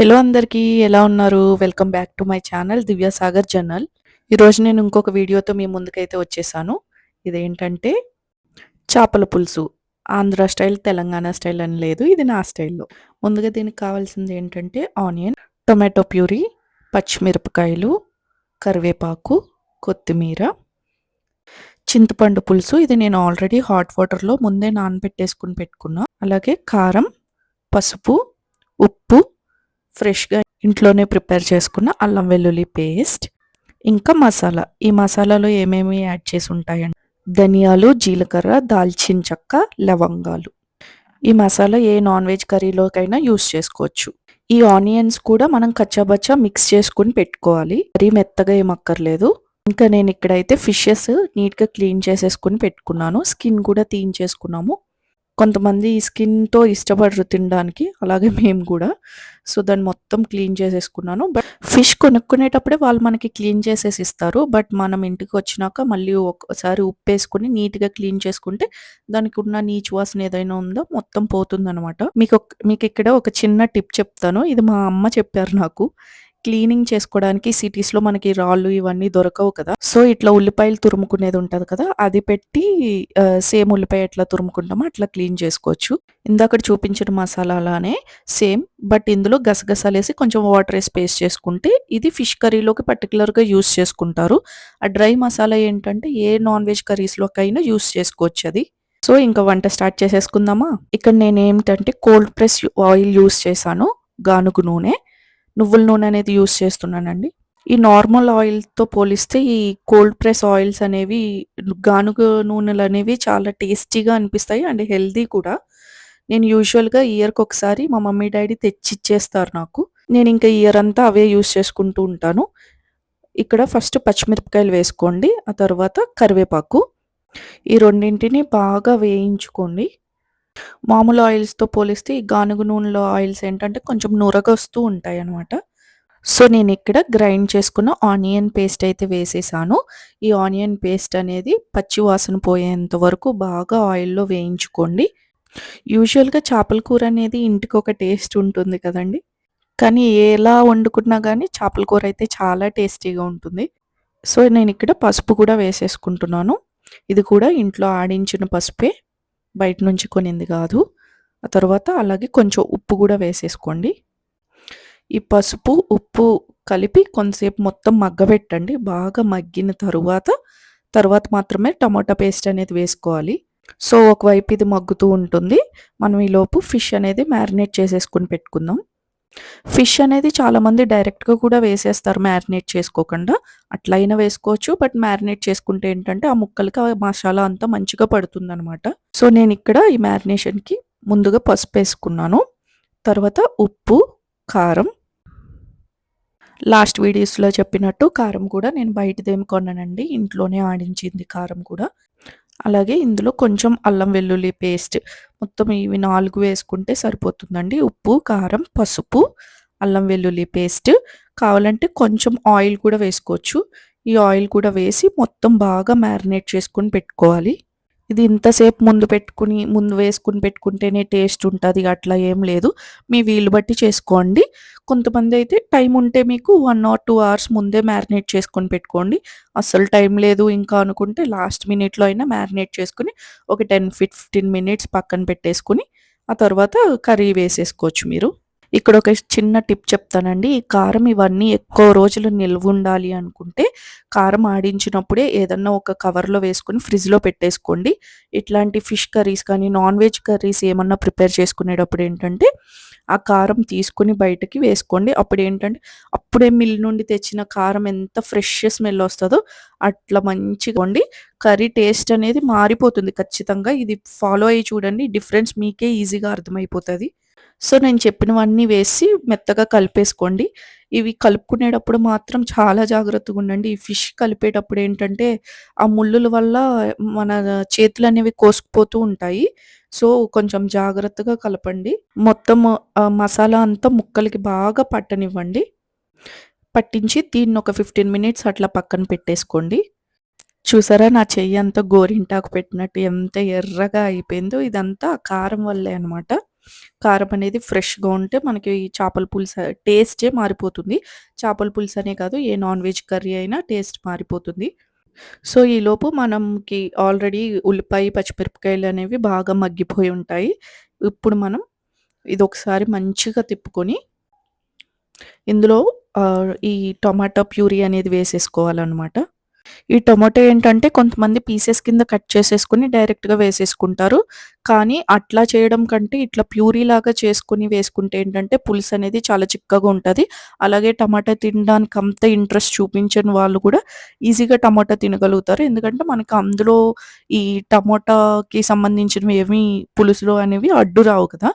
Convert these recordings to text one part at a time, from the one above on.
Hello అందరికీ ఎలా ఉన్నారు? Welcome back to my channel Divya Sagar journal ఈరోజు నేను ఇంకొక వీడియోతో మీ ముందుకైతే వచ్చేసాను. ఇదేంటంటే చేపల పులుసు. ఆంధ్ర స్టైల్ తెలంగాణ స్టైల్ అని లేదు ఇది నా స్టైల్లో. ముందుగా దీనికి కావాల్సింది ఏంటంటే ఆనియన్ టొమాటో ప్యూరీ పచ్చిమిరపకాయలు కరివేపాకు కొత్తిమీర చింతపండు పులుసు. ఇది నేను ఆల్రెడీ హాట్ వాటర్లో ముందే నానబెట్టేసుకుని పెట్టుకున్నా. అలాగే కారం పసుపు ఫ్రెష్‌గా ఇంట్లోనే ప్రిపేర్ చేసుకున్న అల్లం వెల్లుల్లి పేస్ట్, ఇంకా మసాలా. ఈ మసాలాలో ఏమేమి యాడ్ చేసి ఉంటాయండి ధనియాలు, జీలకర్ర, దాల్చిన చెక్క, లవంగాలు. ఈ మసాలా ఏ నాన్ వెజ్ కర్రీలోకైనా యూస్ చేసుకోవచ్చు. ఈ ఆనియన్స్ కూడా మనం కచ్చాబచ్చా మిక్స్ చేసుకొని పెట్టుకోవాలి. మరీ మెత్తగా ఏమక్కర్లేదు ఇంకా నేను ఇక్కడైతే ఫిషెస్ నీట్‌గా క్లీన్ చేసేసుకొని పెట్టుకున్నాను. స్కిన్ కూడా తీయించేసుకున్నాము. కొంతమంది స్కిన్‌తో ఇష్టపడరు తినడానికి. అలాగే మేము కూడా. సో, దాన్ని మొత్తం క్లీన్ చేసేసుకున్నాను. బట్ ఫిష్ కొనుక్కునేటప్పుడే వాళ్ళు మనకి క్లీన్ చేసేసి ఇస్తారు. బట్ మనం ఇంటికి వచ్చినాక మళ్ళీ ఒకసారి ఉప్పేసుకొని నీట్‌గా క్లీన్ చేసుకుంటే దానికి ఉన్న నీచు వాసన ఏదైనా ఉందో మొత్తం పోతుందనమాట. మీకు మీకు ఇక్కడ ఒక చిన్న టిప్ చెప్తాను. ఇది మా అమ్మ చెప్పారు నాకు. క్లీనింగ్ చేసుకోవడానికి సిటీస్‌లో మనకి రాళ్ళు ఇవన్నీ దొరకవు కదా! సో, ఇట్లా ఉల్లిపాయలు తురుముకునేది ఉంటది కదా! అది పెట్టి సేమ్ ఉల్లిపాయ ఎట్లా తురుముకుంటామో అట్లా క్లీన్ చేసుకోవచ్చు. ఇందాక చూపించిన మసాలా అలానే సేమ్. బట్ ఇందులో గసగసాలేసి కొంచెం వాటర్ వేసి పేస్ట్ చేసుకుంటే ఇది ఫిష్ కర్రీలోకి పర్టిక్యులర్‌గా యూస్ చేసుకుంటారు. ఆ డ్రై మసాలా ఏంటంటే ఏ నాన్ వెజ్ కర్రీస్‌లోకైనా చేసుకోవచ్చు అది సో, ఇంకా వంట స్టార్ట్ చేసేసుకుందామా? ఇక్కడ నేనేంటంటే కోల్డ్ ప్రెస్ ఆయిల్ యూజ్ చేశాను. గానుగ నూనె. నువ్వుల నూనె అనేది యూజ్ చేస్తున్నానండి. ఈ నార్మల్ ఆయిల్‌తో పోలిస్తే ఈ కోల్డ్ ప్రెస్ ఆయిల్స్ అనేవి గానుగ నూనెలు అనేవి చాలా టేస్టీగా అనిపిస్తాయి. అండ్ హెల్దీ కూడా. నేను యూజువల్‌గా ఇయర్‌కొకసారి మా మమ్మీ, డాడీ తెచ్చిచ్చేస్తారు నాకు. నేను ఇంకా ఇయర్ అంతా అవే యూజ్ చేసుకుంటూ ఉంటాను. ఇక్కడ ఫస్ట్ పచ్చిమిరపకాయలు వేసుకోండి. ఆ తర్వాత కరివేపాకు. ఈ రెండింటిని బాగా వేయించుకోండి. మామూలు ఆయిల్స్‌తో పోలిస్తే ఈ గానుగ నూనెలో ఆయిల్స్ ఏంటంటే కొంచెం నురగొస్తూ ఉంటాయి అనమాట సో, నేను ఇక్కడ గ్రైండ్ చేసుకున్న ఆనియన్ పేస్ట్ అయితే వేసేసాను. ఈ ఆనియన్ పేస్ట్ అనేది పచ్చి వాసన పోయేంత వరకు బాగా ఆయిల్‌లో వేయించుకోండి. యూజువల్‌గా చేపల కూర అనేది ఇంటికి ఒక టేస్ట్ ఉంటుంది కదండీ! కానీ ఎలా వండుకున్నా కానీ చేపల కూర అయితే చాలా టేస్టీగా ఉంటుంది. సో, నేను ఇక్కడ పసుపు కూడా వేసేసుకుంటున్నాను. ఇది కూడా ఇంట్లో ఆడించిన పసుపే. బయట నుంచి కొనింది కాదు ఆ తర్వాత అలాగే కొంచెం ఉప్పు కూడా వేసేసుకోండి. ఈ పసుపు, ఉప్పు కలిపి కొంతసేపు మొత్తం మగ్గబెట్టండి. బాగా మగ్గిన తరువాత, తర్వాత మాత్రమే టమాటా పేస్ట్ అనేది వేసుకోవాలి. సో, ఒకవైపు ఇది మగ్గుతూ ఉంటుంది. మనం ఈలోపు ఫిష్ అనేది మ్యారినేట్ చేసేసుకొని పెట్టుకుందాం. ఫిష్ అనేది చాలామంది డైరెక్ట్‌గా కూడా వేసేస్తారు మ్యారినేట్ చేసుకోకుండా. అట్లయినా వేసుకోవచ్చు. బట్ మ్యారినేట్ చేసుకుంటే ఏంటంటే ఆ ముక్కలకి ఆ మసాలా అంతా మంచిగా పడుతుందనమాట. సో, నేను ఇక్కడ ఈ మ్యారినేషన్‌కి ముందుగా పసుపు వేసుకున్నాను తర్వాత ఉప్పు, కారం లాస్ట్ వీడియోస్‌లో చెప్పినట్టు కారం కూడా నేను బయటదేమి కొన్నానండి ఇంట్లోనే ఆడించింది కారం కూడా. అలాగే ఇందులో కొంచెం అల్లం వెల్లుల్లి పేస్ట్ మొత్తం ఇవి నాలుగు వేసుకుంటే సరిపోతుందండి. ఉప్పు, కారం, పసుపు, అల్లం వెల్లుల్లి పేస్ట్ కావాలంటే కొంచెం ఆయిల్ కూడా వేసుకోవచ్చు. ఈ ఆయిల్ కూడా వేసి మొత్తం బాగా మ్యారినేట్ చేసుకొని పెట్టుకోవాలి. ఇది ఇంతసేపు ముందు పెట్టుకుని ముందు వేసుకుని పెట్టుకుంటేనే టేస్ట్ ఉంటుంది అట్లా ఏం లేదు. మీ వీలు బట్టి చేసుకోండి. కొంతమంది అయితే టైం ఉంటే మీకు వన్ ఆర్ టూ అవర్స్ ముందే మ్యారినేట్ చేసుకొని పెట్టుకోండి. అస్సలు టైం లేదు ఇంకా అనుకుంటే లాస్ట్ మినిట్‌లో అయినా మ్యారినేట్ చేసుకుని ఒక 10, 15 మినిట్స్ పక్కన పెట్టేసుకొని ఆ తర్వాత కర్రీ వేసేసుకోవచ్చు మీరు. ఇక్కడ ఒక చిన్న టిప్ చెప్తానండి. ఈ కారం ఇవన్నీ ఎక్కువ రోజులు నిల్వ ఉండాలి అనుకుంటే కారం ఆడించినప్పుడే ఏదన్నా ఒక కవర్‌లో వేసుకొని ఫ్రిడ్జ్‌లో పెట్టేసుకోండి. ఇట్లాంటి ఫిష్ కర్రీస్ కానీ, నాన్ వెజ్ కర్రీస్ ఏమన్నా ప్రిపేర్ చేసుకునేటప్పుడు ఏంటంటే ఆ కారం తీసుకొని బయటకి వేసుకోండి. అప్పుడు ఏంటంటే అప్పుడే మిల్ నుండి తెచ్చిన కారం ఎంత ఫ్రెష్ స్మెల్ వస్తుందో అట్లా మంచిగా వండి కర్రీ టేస్ట్ అనేది మారిపోతుంది ఖచ్చితంగా. ఇది ఫాలో అయ్యి చూడండి. డిఫరెన్స్ మీకే ఈజీగా అర్థమైపోతుంది సో, నేను చెప్పినవన్నీ వేసి మెత్తగా కలిపేసుకోండి. ఇవి కలుపుకునేటప్పుడు మాత్రం చాలా జాగ్రత్తగుండండి. ఈ ఫిష్ కలిపేటప్పుడు ఏంటంటే ఆ ముల్లుల వల్ల మన చేతులనేవి కోసుకుపోతూ ఉంటాయి. సో, కొంచెం జాగ్రత్తగా కలపండి. మొత్తం మసాలా అంతా ముక్కలకి బాగా పట్టనివ్వండి. పట్టించి దీన్ని ఒక 15 మినిట్స్ అట్లా పక్కన పెట్టేసుకోండి. చూసారా నా చెయ్యి అంతా గోరింటాకు పెట్టినట్టు ఎంత ఎర్రగా అయిపోయిందో ఇదంతా కారం వల్లే అనమాట. కారం అనేది ఫ్రెష్‌గా ఉంటే మనకి చేపల పులుసు టేస్టే మారిపోతుంది. చేపల పులుసు అనే కాదు ఏ నాన్ వెజ్ కర్రీ అయినా టేస్ట్ మారిపోతుంది. సో, ఈలోపు మనకి ఆల్రెడీ ఉల్లిపాయ, పచ్చిమిరపకాయలు అనేవి బాగా మగ్గిపోయి ఉంటాయి. ఇప్పుడు మనం ఇది ఒకసారి మంచిగా తిప్పుకొని ఇందులో ఈ టొమాటో ప్యూరీ అనేది వేసేసుకోవాలనమాట. ఈ టొమాటో ఏంటంటే కొంతమంది పీసెస్ కింద కట్ చేసేసుకొని డైరెక్ట్‌గా వేసేసుకుంటారు. కానీ అట్లా చేయడం కంటే ఇట్లా ప్యూరీ లాగా చేసుకొని వేసుకుంటే ఏంటంటే పులుసు అనేది చాలా చిక్కగా ఉంటది. అలాగే టమాటా తినడానికి అంత ఇంట్రెస్ట్ చూపించని వాళ్ళు కూడా ఈజీగా టమాటా తినగలుగుతారు. ఎందుకంటే మనకు అందులో ఈ టమాటాకి సంబంధించినవి ఏమి పులుసులో అనేవి అడ్డు రావు కదా!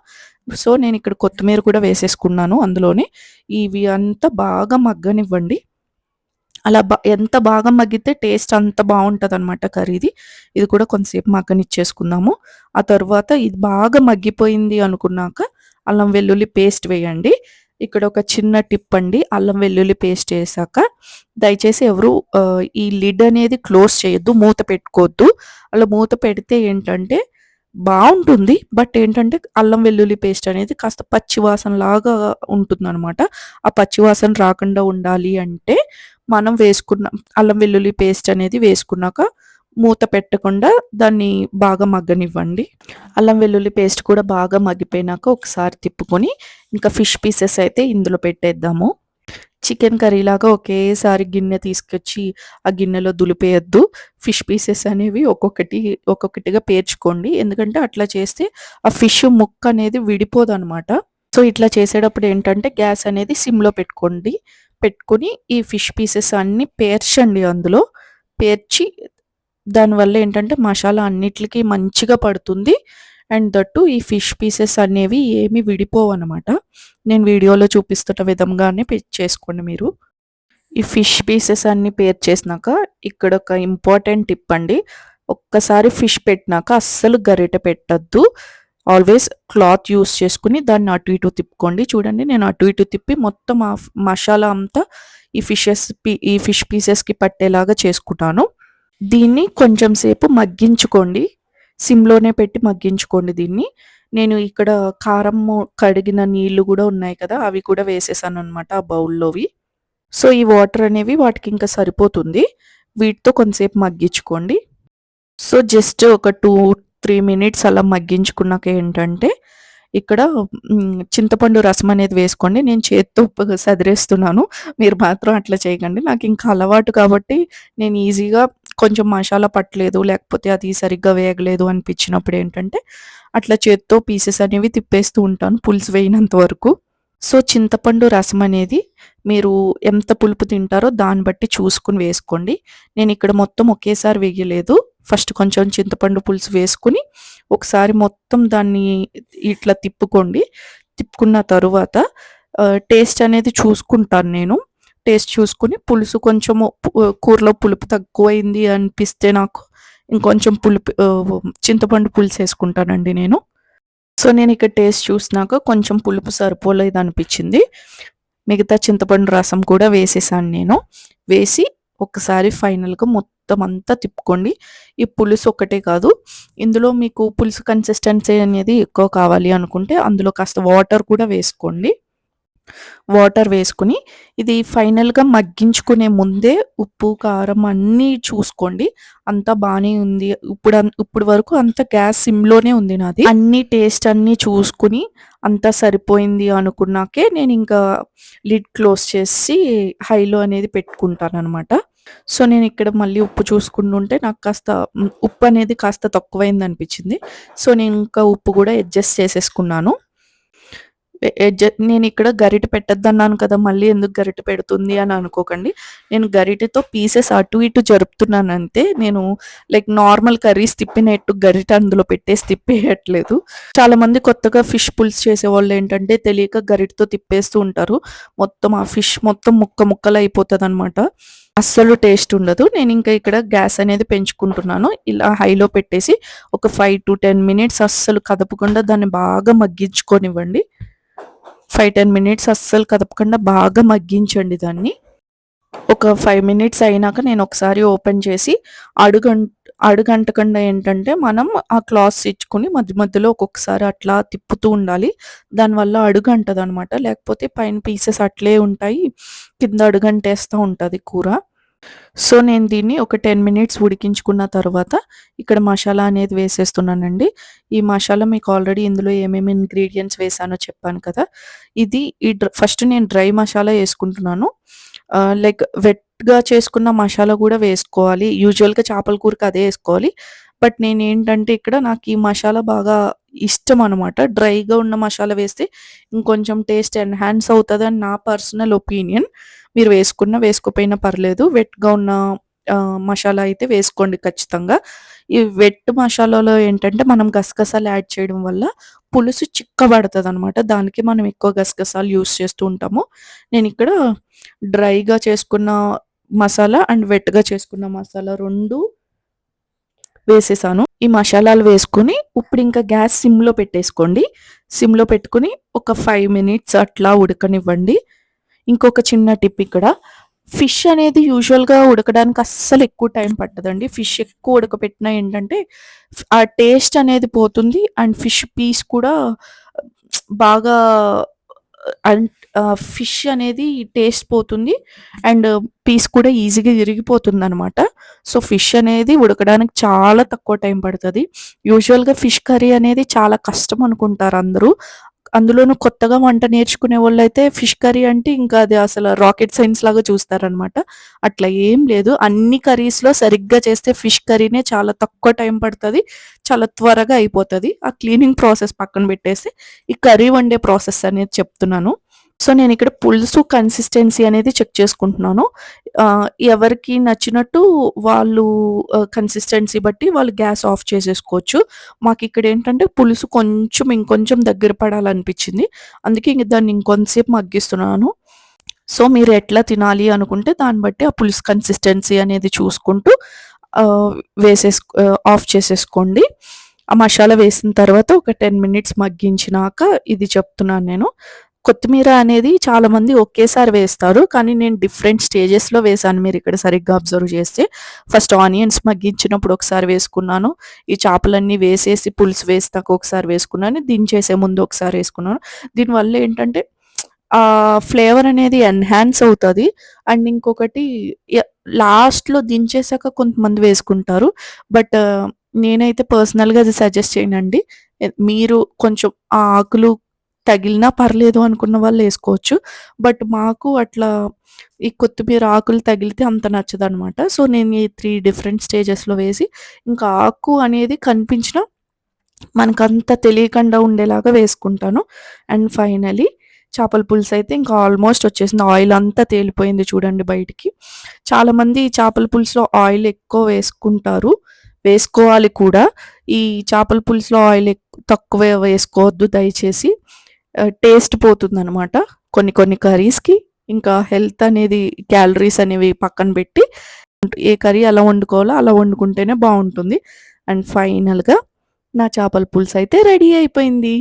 సో, నేను ఇక్కడ కొత్తిమీర కూడా వేసేసుకున్నాను అందులోనే. ఇవి అంతా బాగా మగ్గనివ్వండి. అలా బా ఎంత బాగా మగ్గితే టేస్ట్ అంత బాగుంటుంది అనమాట కర్రీది. ఇది కూడా కొంతసేపు మగ్గనిచ్చేసుకుందాము. ఆ తర్వాత ఇది బాగా మగ్గిపోయింది అనుకున్నాక అల్లం వెల్లుల్లి పేస్ట్ వేయండి. ఇక్కడ ఒక చిన్న టిప్ అండి. అల్లం వెల్లుల్లి పేస్ట్ వేసాక దయచేసి ఎవరు ఈ లిడ్ అనేది క్లోజ్ చేయొద్దు. మూత పెట్టుకోవద్దు. అలా మూత పెడితే ఏంటంటే బాగుంటుంది బట్ ఏంటంటే అల్లం వెల్లుల్లి పేస్ట్ అనేది కాస్త పచ్చివాసన లాగా ఉంటుంది అనమాట ఆ పచ్చివాసన రాకుండా ఉండాలి అంటే మనం వేసుకున్న అల్లం వెల్లుల్లి పేస్ట్ అనేది వేసుకున్నాక మూత పెట్టకుండా దాన్ని బాగా మగ్గనివ్వండి. అల్లం వెల్లుల్లి పేస్ట్ కూడా బాగా మగ్గిపోయినాక ఒకసారి తిప్పుకొని ఇంకా ఫిష్ పీసెస్ అయితే ఇందులో పెట్టేద్దాము. చికెన్ కర్రీలాగా ఒకేసారి గిన్నె తీసుకొచ్చి ఆ గిన్నెలో దులిపేయొద్దు. ఫిష్ పీసెస్ అనేవి ఒక్కొక్కటి ఒక్కొక్కటిగా పేర్చుకోండి. ఎందుకంటే అట్లా చేస్తే ఆ ఫిష్ ముక్క అనేది విడిపోదనమాట. సో, ఇట్లా చేసేటప్పుడు ఏంటంటే గ్యాస్ అనేది సిమ్‌లో పెట్టుకోండి. పెట్టుకొని ఈ ఫిష్ పీసెస్ అన్నీ పేర్చండి అందులో. పేర్చి దానివల్ల ఏంటంటే మసాలా అన్నిటికీ మంచిగా పడుతుంది. అండ్ దట్టు ఈ ఫిష్ పీసెస్ అనేవి ఏమి విడిపోవనమాట. నేను వీడియోలో చూపిస్తున్న విధంగానే పే చేసుకోండి మీరు. ఈ ఫిష్ పీసెస్ అన్నీ పేర్చేసినాక ఇక్కడ ఒక ఇంపార్టెంట్ టిప్ అండి. ఒక్కసారి ఫిష్ పెట్టినాక అస్సలు గరిటె పెట్టద్దు ఆల్వేస్ క్లాత్ యూస్ చేసుకుని దాన్ని అటు ఇటు తిప్పుకోండి. చూడండి నేను అటు ఇటు తిప్పి మొత్తం ఆ మసాలా అంతా ఈ ఫిషెస్ ఈ ఫిష్ పీసెస్‌కి పట్టేలాగా చేసుకుంటాను దీన్ని కొంచెం సేపు మగ్గించుకోండి. సిమ్‌లోనే పెట్టి మగ్గించుకోండి దీన్ని. నేను ఇక్కడ కారము కడిగిన నీళ్ళు కూడా ఉన్నాయి కదా! అవి కూడా వేసేసాను అనమాట ఆ బౌల్‌లోవి. సో, ఈ వాటర్ అనేవి వాటికి ఇంకా సరిపోతుంది. వీటితో కొంతసేపు మగ్గించుకోండి. సో, జస్ట్ ఒక 2, 3 మినిట్స్ అలా మగ్గించుకున్నాక ఏంటంటే ఇక్కడ చింతపండు రసం అనేది వేసుకోండి. నేను చేత్తో సదిరేస్తున్నాను. మీరు మాత్రం అట్లా చేయకండి. ఇంకా అలవాటు కాబట్టి నేను ఈజీగా కొంచెం మసాలా పట్టలేదు, లేకపోతే అది సరిగ్గా వేగలేదు అనిపించినప్పుడు ఏంటంటే అట్లా చేత్తో పీసెస్ అనేవి తిప్పేస్తూ ఉంటాను పులుసు వేయనంత వరకు. సో, చింతపండు రసం అనేది మీరు ఎంత పులుపు తింటారో దాన్ని బట్టి చూసుకుని వేసుకోండి. నేను ఇక్కడ మొత్తం ఒకేసారి వేయలేదు. ఫస్ట్ కొంచెం చింతపండు పులుసు వేసుకుని ఒకసారి మొత్తం దాన్ని ఇట్లా తిప్పుకోండి. తిప్పుకున్న తరువాత టేస్ట్ అనేది చూసుకుంటాను నేను. టేస్ట్ చూసుకొని పులుసు కొంచెము కూరలో పులుపు తక్కువైంది అనిపిస్తే నాకు ఇంకొంచెం పులుపు చింతపండు పులుసు వేసుకుంటానండి నేను. సో, నేను ఇక్కడ టేస్ట్ చూసినాక కొంచెం పులుపు సరిపోలేదు అనిపించింది మిగతా చింతపండు రసం కూడా వేసేసాను నేను. వేసి ఒకసారి ఫైనల్‌గా మొత్తం అంతా తిప్పుకోండి. ఈ పులుసు ఒకటే కాదు, ఇందులో మీకు పులుసు కన్సిస్టెన్సీ అనేది ఎక్కువ కావాలి అనుకుంటే అందులో కాస్త వాటర్ కూడా వేసుకోండి. వాటర్ వేసుకుని ఇది ఫైనల్‌గా మగ్గించుకునే ముందే ఉప్పు, కారం అన్నీ చూసుకోండి. అంతా బాగానే ఉంది. ఇప్పుడు ఇప్పుడు వరకు అంత గ్యాస్ సిమ్‌లోనే ఉంది నాది. అన్ని టేస్ట్ అన్నీ చూసుకుని అంతా సరిపోయింది అనుకున్నాకే నేను ఇంకా లిడ్ క్లోజ్ చేసి హైలో అనేది పెట్టుకుంటాను అనమాట సో, నేను ఇక్కడ మళ్ళీ ఉప్పు చూసుకుంటుంటే నాకు కాస్త ఉప్పు అనేది కాస్త తక్కువైందనిపించింది. సో, నేను ఇంకా ఉప్పు కూడా అడ్జస్ట్ చేసేసుకున్నాను. నేను ఇక్కడ గరిట పెట్టద్దు అన్నాను కదా! మళ్ళీ ఎందుకు గరిట పెడుతుంది అని అనుకోకండి. నేను గరిటతో పీసెస్ అటు ఇటు జరుపుతున్నాను అంతే నేను లైక్ నార్మల్ కర్రీస్ తిప్పినట్టు గరిట అందులో పెట్టేసి తిప్పేయట్లేదు. చాలా మంది కొత్తగా ఫిష్ పులుసు చేసేవాళ్ళేంటంటే తెలియక గరిటతో తిప్పేస్తూ ఉంటారు. మొత్తం ఆ ఫిష్ మొత్తం ముక్క ముక్కలు అయిపోతుంది అనమాట అస్సలు టేస్ట్ ఉండదు. నేను ఇంకా ఇక్కడ గ్యాస్ అనేది పెంచుకుంటున్నాను. ఇలా హైలో పెట్టేసి ఒక 5-10 మినిట్స్ అస్సలు కదపకుండా దాన్ని బాగా మగ్గించుకొనివ్వండి 5, 10 మినిట్స్ అస్సలు కదపకుండా బాగా మగ్గించండి దాన్ని. ఒక ఫైవ్ మినిట్స్ అయినాక నేను ఒకసారి ఓపెన్ చేసి అడుగంట అడుగంటకుండా ఏంటంటే మనం ఆ క్లాత్స్ ఇచ్చుకొని మధ్య మధ్యలో ఒక్కొక్కసారి అట్లా తిప్పుతూ ఉండాలి. దానివల్ల అడుగు అంటదనమాట లేకపోతే పైన పీసెస్ అట్లే ఉంటాయి. కింద అడుగంటేస్తూ ఉంటుంది కూర. సో నేను దీన్ని ఒక టెన్ మినిట్స్ ఉడికించుకున్న తర్వాత ఇక్కడ మసాలా అనేది వేసేస్తున్నానండి. ఈ మసాలా మీకు ఆల్రెడీ ఇందులో ఏమేమి ఇంగ్రీడియంట్స్ వేసానో చెప్పాను కదా. ఇది ఈ ఫస్ట్ నేను డ్రై మసాలా వేసుకుంటున్నాను. లైక్ వెట్గా చేసుకున్న మసాలా కూడా వేసుకోవాలి. యూజువల్గా చేపల కూరకి అదే వేసుకోవాలి. బట్ నేను ఏంటంటే ఇక్కడ నాకు ఈ మసాలా బాగా ఇష్టం అనమాట డ్రైగా ఉన్న మసాలా వేస్తే ఇంకొంచెం టేస్ట్ ఎన్హాన్స్ అవుతుంది అని నా పర్సనల్ ఒపీనియన్. మీరు వేసుకున్న వేసుకోపోయినా పర్లేదు. వెట్గా ఉన్న మసాలా అయితే వేసుకోండి ఖచ్చితంగా. ఈ వెట్ మసాలాలో ఏంటంటే మనం గసగసాలు యాడ్ చేయడం వల్ల పులుసు చిక్కబడుతుంది అనమాట దానికి మనం ఎక్కువ గసగసాలు యూస్ చేస్తూ ఉంటాము. నేను ఇక్కడ డ్రైగా చేసుకున్న మసాలా అండ్ వెట్గా చేసుకున్న మసాలా రెండు వేసేసాను. ఈ మసాలాలు వేసుకుని ఇప్పుడు ఇంకా గ్యాస్ సిమ్లో పెట్టేసుకోండి. సిమ్లో పెట్టుకుని ఒక ఫైవ్ మినిట్స్ అట్లా ఉడకనివ్వండి. ఇంకొక చిన్న టిప్ ఇక్కడ. ఫిష్ అనేది యూజువల్గా ఉడకడానికి అస్సలు ఎక్కువ టైం పట్టదండి. ఫిష్ ఎక్కువ ఉడకపెట్టినా ఏంటంటే ఆ టేస్ట్ అనేది పోతుంది. అండ్ ఫిష్ పీస్ కూడా బాగా అండ్ ఫిష్ అనేది టేస్ట్ పోతుంది. అండ్ పీస్ కూడా ఈజీగా ఇరిగిపోతుంది అనమాట సో ఫిష్ అనేది ఉడకడానికి చాలా తక్కువ టైం పడుతుంది. యూజువల్గా ఫిష్ కర్రీ అనేది చాలా కష్టం అనుకుంటారు అందరూ. అందులోనూ కొత్తగా వంట నేర్చుకునే వాళ్ళు అయితే ఫిష్ కర్రీ అంటే ఇంకా అది అసలు రాకెట్ సైన్స్ లాగా చూస్తారనమాట అట్లా ఏం లేదు. అన్ని కర్రీస్లో సరిగ్గా చేస్తే ఫిష్ కర్రీనే చాలా తక్కువ టైం పడుతుంది. చాలా త్వరగా అయిపోతుంది. ఆ క్లీనింగ్ ప్రాసెస్ పక్కన పెట్టేసి ఈ కర్రీ వండే ప్రాసెస్ అనేది చెప్తున్నాను. సో నేను ఇక్కడ పులుసు కన్సిస్టెన్సీ అనేది చెక్ చేసుకుంటున్నాను. ఎవరికి నచ్చినట్టు వాళ్ళు కన్సిస్టెన్సీ బట్టి వాళ్ళు గ్యాస్ ఆఫ్ చేసేసుకోవచ్చు. మాకు ఇక్కడ ఏంటంటే పులుసు కొంచెం ఇంకొంచెం దగ్గర పడాలనిపించింది. అందుకే ఇంక దాన్ని ఇంకొంతసేపు మగ్గిస్తున్నాను. సో మీరు ఎట్లా తినాలి అనుకుంటే దాన్ని బట్టి ఆ పులుసు కన్సిస్టెన్సీ అనేది చూసుకుంటూ వేసేసు ఆఫ్ చేసేసుకోండి. ఆ మసాలా వేసిన తర్వాత ఒక టెన్ మినిట్స్ మగ్గించినాక ఇది చెప్తున్నాను నేను. కొత్తిమీర అనేది చాలా మంది ఒకేసారి వేస్తారు కానీ నేను డిఫరెంట్ స్టేజెస్లో వేసాను మీరు ఇక్కడ సరిగ్గా అబ్జర్వ్ చేస్తే ఫస్ట్ ఆనియన్స్ మగ్గించినప్పుడు ఒకసారి వేసుకున్నాను. ఈ చేపలన్నీ వేసేసి పులుసు వేస్తాక ఒకసారి వేసుకున్నాను. దించేసే ముందు ఒకసారి వేసుకున్నాను. దీనివల్ల ఏంటంటే ఫ్లేవర్ అనేది ఎన్హాన్స్ అవుతుంది. అండ్ ఇంకొకటి లాస్ట్లో దించేసాక కొంతమంది వేసుకుంటారు. బట్ నేనైతే పర్సనల్గా అది సజెస్ట్ చేయనండి. మీరు కొంచెం ఆ ఆకులు తగిలినా పర్లేదు అనుకున్న వాళ్ళు వేసుకోవచ్చు. బట్ మాకు అట్లా ఈ కొత్తిమీర ఆకులు తగిలితే అంత నచ్చదనమాట సో నేను ఈ త్రీ డిఫరెంట్ స్టేజెస్లో వేసి ఇంకా ఆకు అనేది కనిపించిన మనకంత తెలియకుండా ఉండేలాగా వేసుకుంటాను. అండ్ ఫైనలీ చేపల పులుసు అయితే ఇంకా ఆల్మోస్ట్ వచ్చేసింది. ఆయిల్ అంతా తేలిపోయింది చూడండి బయటికి. చాలామంది చేపల పులుసులో ఆయిల్ ఎక్కువ వేసుకుంటారు. వేసుకోవాలి కూడా. ఈ చేపల పులుసులో ఆయిల్ తక్కువ వేసుకోవద్దు దయచేసి. టేస్ట్ పోతుందనమాట కొన్ని కొన్ని కర్రీస్కి ఇంకా హెల్త్ అనేది క్యాలరీస్ అనేవి పక్కన పెట్టి ఏ కర్రీ అలా వండుకోవాలో అలా వండుకుంటేనే బాగుంటుంది. అండ్ ఫైనల్గా నా చేపల పులుసు అయితే రెడీ అయిపోయింది.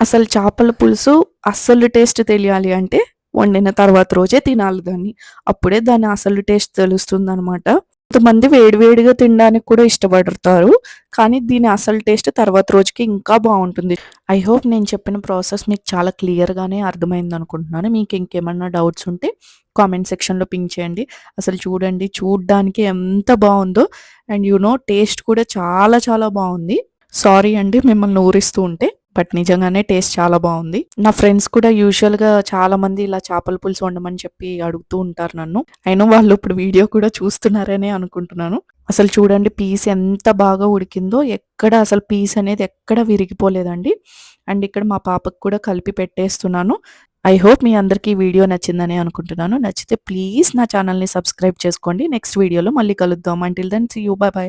అసలు చేపల పులుసు అస్సలు టేస్ట్ తెలియాలి అంటే వండిన తర్వాత రోజే తినాలి దాన్ని. అప్పుడే దాని అసలు టేస్ట్ తెలుస్తుంది అనమాట కొంతమంది వేడివేడిగా తినడానికి కూడా ఇష్టపడతారు. కానీ దీని అసలు టేస్ట్ తర్వాత రోజుకి ఇంకా బాగుంటుంది. ఐ హోప్ నేను చెప్పిన ప్రాసెస్ మీకు చాలా క్లియర్గానే అర్థమైంది అనుకుంటున్నాను. మీకు ఇంకేమన్నా డౌట్స్ ఉంటే కామెంట్ సెక్షన్లో పింక్ చేయండి. అసలు చూడండి చూడడానికి ఎంత బాగుందో. అండ్ యు నో టేస్ట్ కూడా చాలా చాలా బాగుంది. సారీ అండి మిమ్మల్ని ఊరిస్తూ ఉంటే. బట్ నిజంగానే టేస్ట్ చాలా బాగుంది. నా ఫ్రెండ్స్ కూడా యూజువల్గా చాలా మంది ఇలా చేపల పులుసు వండమని చెప్పి అడుగుతూ ఉంటారు నన్ను. అయినా వాళ్ళు ఇప్పుడు వీడియో కూడా చూస్తున్నారనే అనుకుంటున్నాను. అసలు చూడండి పీస్ ఎంత బాగా ఉడికిందో ఎక్కడ అసలు పీస్ అనేది ఎక్కడ విరిగిపోలేదండి. అండ్ ఇక్కడ మా పాపకు కూడా కలిపి పెట్టేస్తున్నాను. ఐ హోప్ మీ అందరికీ వీడియో నచ్చిందని అనుకుంటున్నాను. నచ్చితే ప్లీజ్ నా ఛానల్ని సబ్స్క్రైబ్ చేసుకోండి. నెక్స్ట్ వీడియోలో మళ్ళీ కలుద్దాం. Until then see you bye bye